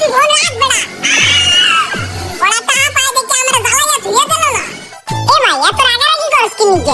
কি ফোন লাগবে না? ওরা তা পায় দেখে আমরা ভাই, এত রাগারাগি করছ কি নিজে?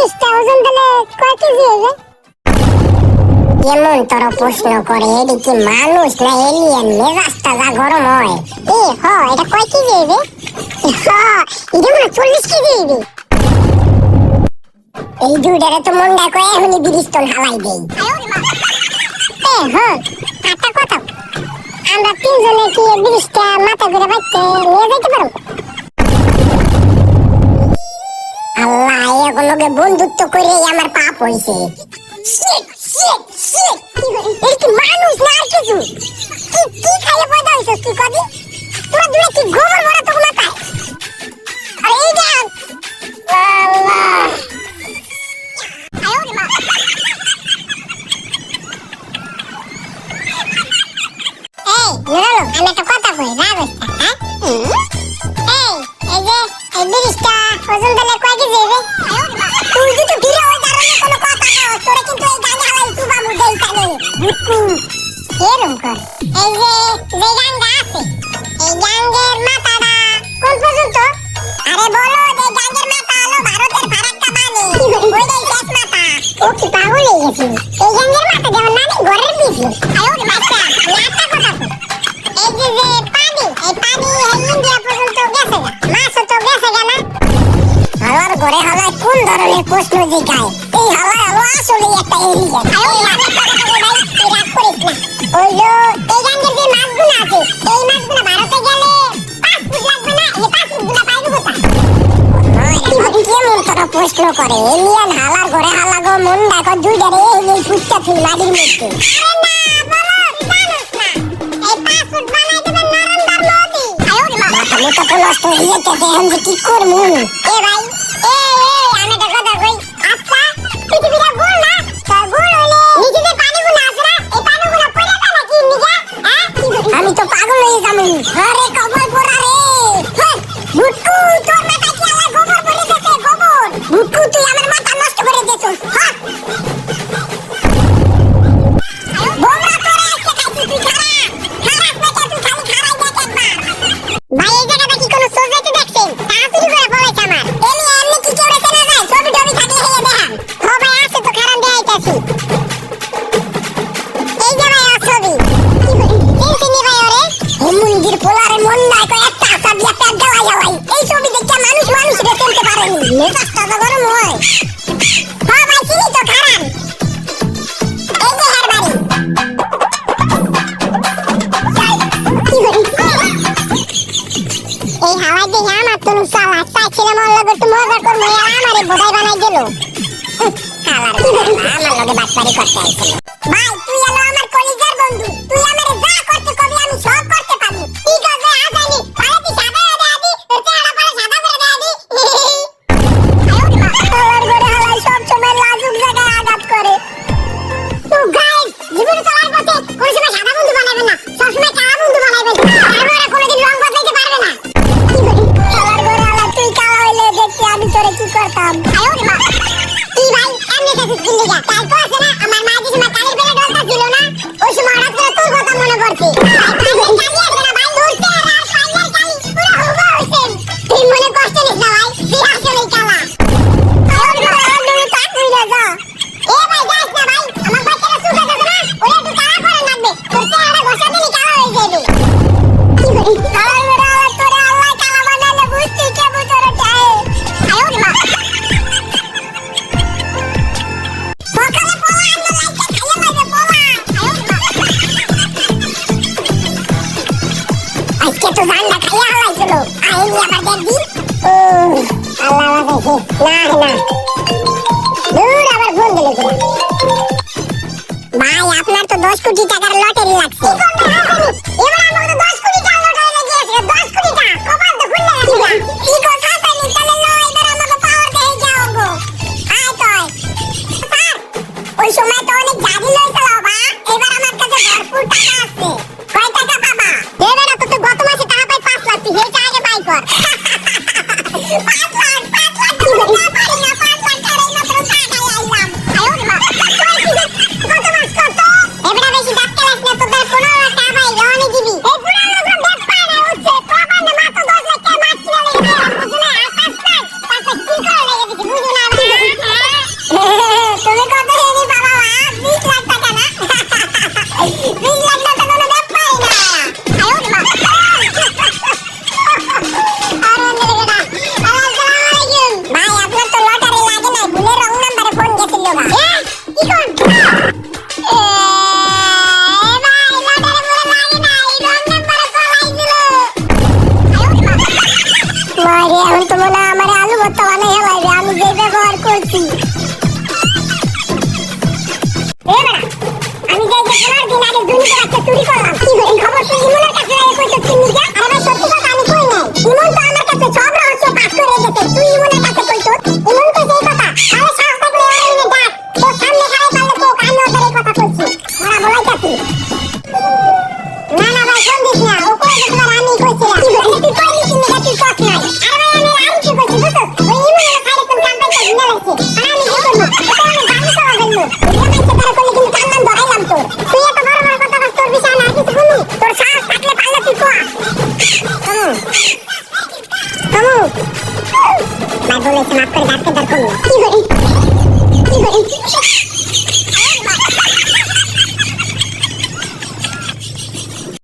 এই বিরিশটা ওজন দিলে কয় কেজি হবে কেমন তোর প্রশ্ন করে এটি কি মানুষ না এলিয়েন মেজাজটা যা গরম হয়। এ হ এটা কয় কেজি হইবে? এটা মনে চল্লিশ কেজি হইবে। এই দুইটারে তো মন্ডা কয়ে এখনই বিরিস্তন হালাই দেই। এ হ কথা। আমরা তিনজনে কি বিরিশটা মাথা করে বাইতে নিয়ে যাইতে পারো আল্লাহ এগুলোকে বন্ধুত্ব করে আমার পাপ হইছে! এর কি ওরে কথা কই, রাগ হইছ হ্যাঁ? এরম কর। এই যে যে গানটা আছে, এই গাঙ্গের মাথাটা কোন পর্যন্ত? আরে বলো যে গাঙ্গের মাথা হলো ভারতের ফারাক্কা বানি ওইটাই শেষ মাথা। ও কি পাগল গেছে? এই গাঙ্গের মাথা যেমন নানি ঘরের পিছু আয় ওরে বাচ্চা, আমি একটা কথা কই এই যে যে পানি, এই পানি এই ইন্ডিয়া পর্যন্ত গেছে গা তো গেছে না হালার ঘরে হালায় কোন ধরনের প্রশ্ন জিগায়? এই হালায় হলো আসলে একটা এলিয়েন প্রশ্ন করে এলিয়ান হালার ঘরে হালা গো মন দেখো দুইটা রে এই ফুটটা তুই মাটির মধ্যে। মাথা মুথা তো নষ্ট হয়ে যেতেছে এখন যে কি করব? এ ভাই করিস দিয়ে আমার তো সালা চাইছিলাম ওর লগে একটু মজা করব আমারে বোধাই বানাই গেল। আমার লগে বাটপারি করতে আইছিল ভাই, তুই এলো আমার কলিজার বন্ধু, তুই আমারে যা করতে একদিন ও আল্লাহ না না দূর আবার ভুল গেল আপনার তো দশ কোটি টাকার লটারি লাগছে। এখন তো মনে আমার আলু ভর্তা বানাই হেলাইবে আমি যে ব্যবহার করছি। আমি যে পনেরো দিন আগে দুনিয়া একটা চুরি করলাম। এই খবর তুই মনে মাই বলেছে মাফ করে ডাক্তার দরকার